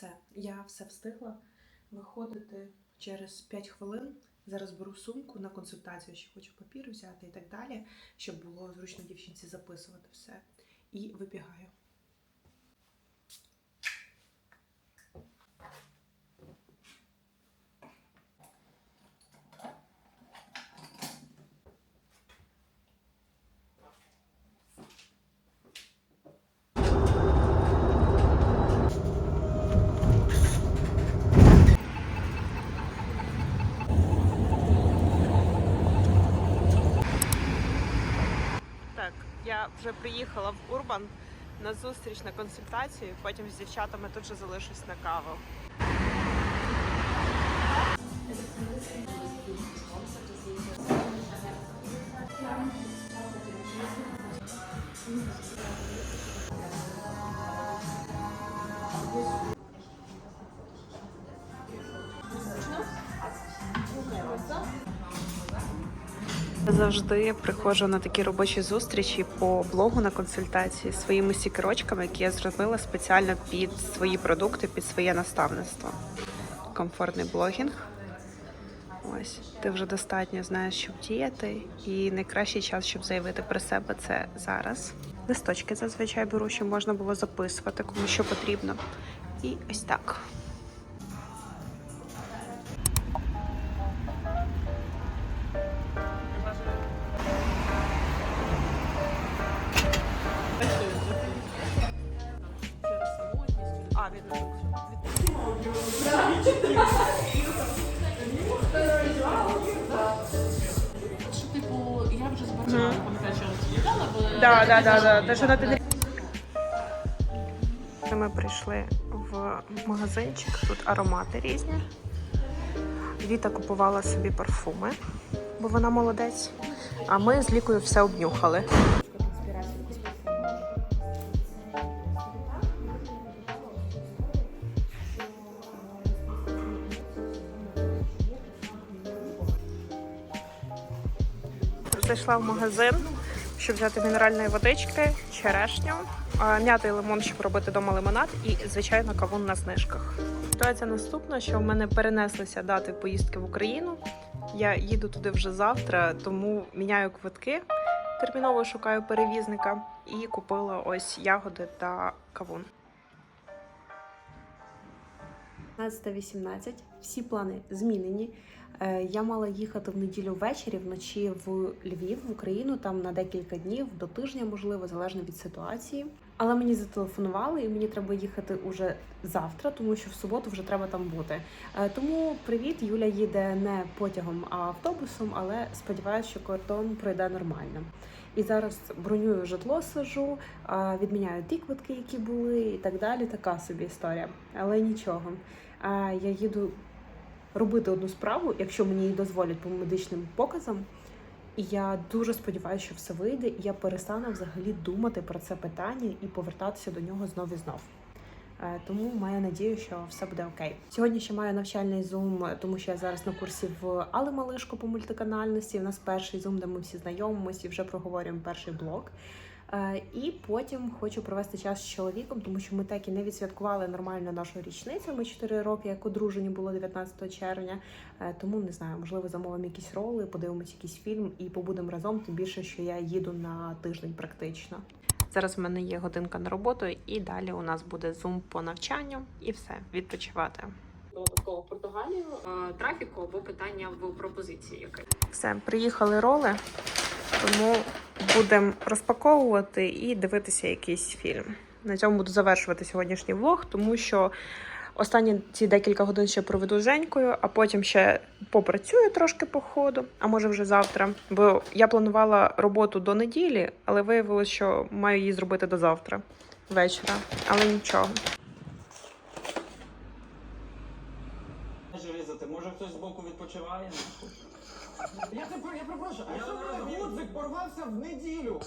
Все, я все встигла виходити через 5 хвилин. Зараз беру сумку на консультацію, ще хочу папір взяти і так далі, щоб було зручно дівчинці записувати все. І вибігаю. Так, я вже приїхала в Урбан на зустріч на консультацію. Потім з дівчатами тут же залишусь на каву. Завжди приходжу на такі робочі зустрічі по блогу на консультації своїми сікерочками, які я зробила спеціально під свої продукти, під своє наставництво. Комфортний блогінг. Ось ти вже достатньо знаєш, щоб діяти, і найкращий час, щоб заявити про себе, це зараз. Листочки зазвичай беру, щоб можна було записувати, кому що потрібно. І ось так. Що, типу, я вже збирала, пам'ятаю, що розповідала, бо Да, да, да, да. Те, що на підрі- Ми прийшли в магазинчик, тут аромати різні. Віта купувала собі парфуми, бо вона молодець. А ми з лікою все обнюхали. Зайшла в магазин, щоб взяти мінеральної водички, черешню, і лимон, щоб робити вдома лимонад, і, звичайно, кавун на знижках. Ситуація наступна, що в мене перенеслися дати поїздки в Україну. Я їду туди вже завтра, тому міняю квитки. Терміново шукаю перевізника і купила ось ягоди та кавун. 15.18. Всі плани змінені. Е, Я мала їхати в неділю ввечері, вночі в Львів, в Україну, там на декілька днів, до тижня, можливо, залежно від ситуації. Але мені зателефонували, і мені треба їхати уже завтра, тому що в суботу вже треба там бути. Е, Тому привіт, Юля їде не потягом, а автобусом, але сподіваюся, що кордон пройде нормально. І зараз бронюю житло, сижу, відміняю ті квитки, які були, і так далі. Така собі історія. Але нічого. Я їду робити одну справу, якщо мені її дозволять по медичним показам. І я дуже сподіваюся, що все вийде, і я перестану взагалі думати про це питання і повертатися до нього знов і знов. Е, Тому маю надію, що все буде окей. Сьогодні ще маю навчальний зум, тому що я зараз на курсі в Али Малишко по мультиканальності. У нас перший зум, де ми всі знайомимося і вже проговорюємо перший блок. Е, І потім хочу провести час з чоловіком, тому що ми так і не відсвяткували нормально нашу річницю. Ми 4 роки, як одружені було 19 червня. Е, Тому не знаю, можливо, замовимо якісь роли, подивимось якийсь фільм і побудемо разом. Тим більше, що я їду на тиждень практично. Зараз в мене є годинка на роботу, і далі у нас буде зум по навчанню, і все відпочивати. додатково Португалію е, трафіку або питання в пропозиції якої. Все, приїхали роли, тому будемо розпаковувати і дивитися якийсь фільм. На цьому буду завершувати сьогоднішній влог, тому що останні ці декілька годин ще проведу з Женькою, а потім ще попрацюю трошки по ходу, а може вже завтра. Бо я планувала роботу до неділі, але виявилося, що маю її зробити до завтра вечора. Але нічого. Різати, може хтось збоку відпочиває? Я тебе я перепрошую, а що в мене гудзик порвався в неділю?